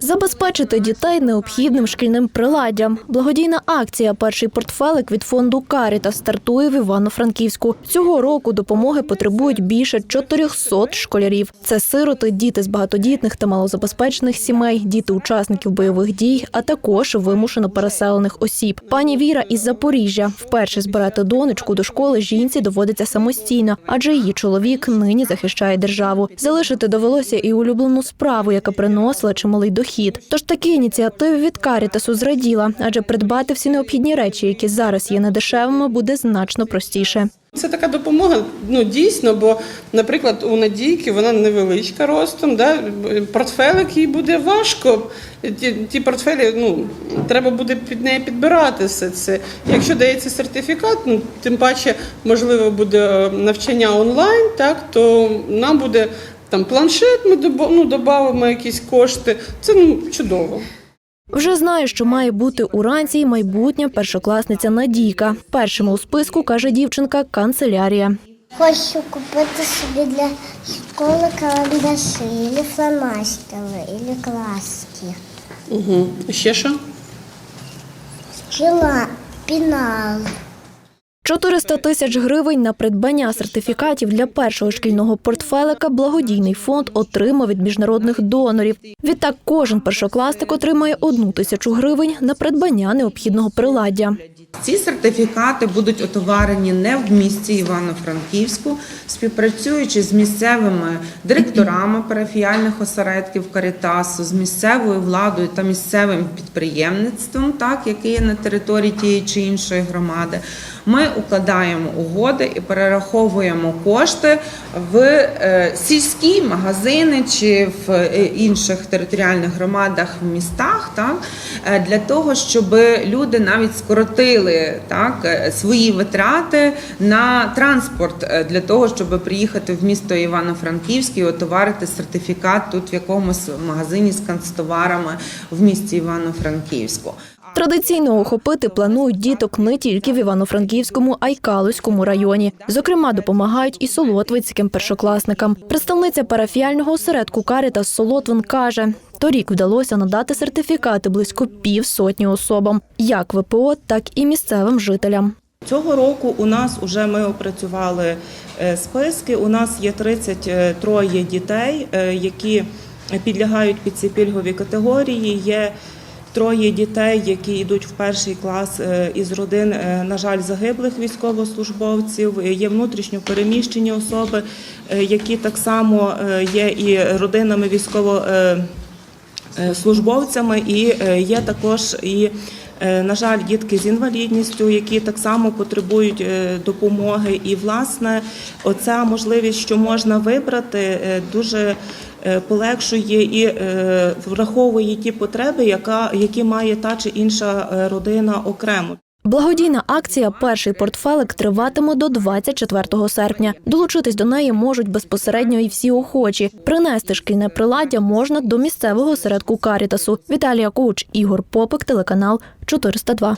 Забезпечити дітей необхідним шкільним приладдям. Благодійна акція Перший портфелик від фонду Каріта стартує в Івано-Франківську. Цього року допомоги потребують більше 400 школярів. Це сироти, діти з багатодітних та малозабезпечених сімей, діти учасників бойових дій, а також вимушено переселених осіб. Пані Віра із Запоріжжя вперше збирати донечку до школи жінці доводиться самостійно, адже її чоловік нині захищає державу. Залишити довелося і улюблену справу, яка приносила чималий дохід. Тож такі ініціативи від Карітасу зраділа, адже придбати всі необхідні речі, які зараз є недешевими, буде значно простіше. Це така допомога, ну дійсно, бо, наприклад, у Надійки вона невеличка ростом, да? портфелик їй буде важко. Ті, ті портфелі, ну, треба буде під неї підбирати все це. Якщо дається сертифікат, ну, тим паче, можливо, буде е, навчання онлайн, так, то нам буде там планшет, ми ну, додамо якісь кошти. Це ну, чудово. Вже знає, що має бути уранці й майбутня першокласниця Надійка. Першими у списку каже дівчинка канцелярія. Хочу купити собі для школи карандаші, або фломастери, або краски. Угу. Ще що? Піла, пінал. 400 тисяч гривень на придбання сертифікатів для першого шкільного портфелика благодійний фонд отримав від міжнародних донорів. Відтак кожен першокласник отримає одну тисячу гривень на придбання необхідного приладдя. Ці сертифікати будуть отоварені не в місті Івано-Франківську, співпрацюючи з місцевими директорами парафіяльних осередків Карітасу, з місцевою владою та місцевим підприємництвом, так яке є на території тієї чи іншої громади. Ми укладаємо угоди і перераховуємо кошти в е, сільські магазини чи в е, інших територіальних громадах в містах, так е, для того, щоб люди навіть скоротили так е, свої витрати на транспорт е, для того, щоб приїхати в місто Івано-Франківськ і отоварити сертифікат тут в якомусь магазині з канцтоварами в місті Івано-Франківську. Традиційно охопити планують діток не тільки в Івано-Франківському, а й Калузькому районі. Зокрема, допомагають і солотвицьким першокласникам. Представниця парафіяльного осередку Карітас Солотвин каже. Торік вдалося надати сертифікати близько півсотні особам, як ВПО, так і місцевим жителям. Цього року у нас вже ми опрацювали е, списки. У нас є 33 дітей, е, які підлягають під ці пільгові категорії. Є троє дітей, які йдуть в перший клас е, із родин, е, на жаль, загиблих військовослужбовців. Е, Є внутрішньо переміщені особи, які так само є і родинами військово. е, е, службовцями, і є також і. Е, На жаль, дітки з інвалідністю, які так само потребують е, допомоги, і власне оця можливість, що можна вибрати, е, дуже полегшує і враховує ті потреби, які має та чи інша родина окремо. Благодійна акція Перший портфелик триватиме до 24 серпня. Долучитись до неї можуть безпосередньо і всі охочі. Принести шкільне приладдя можна до місцевого середку Карітасу. Віталія Куч, Ігор Попик, телеканал 402.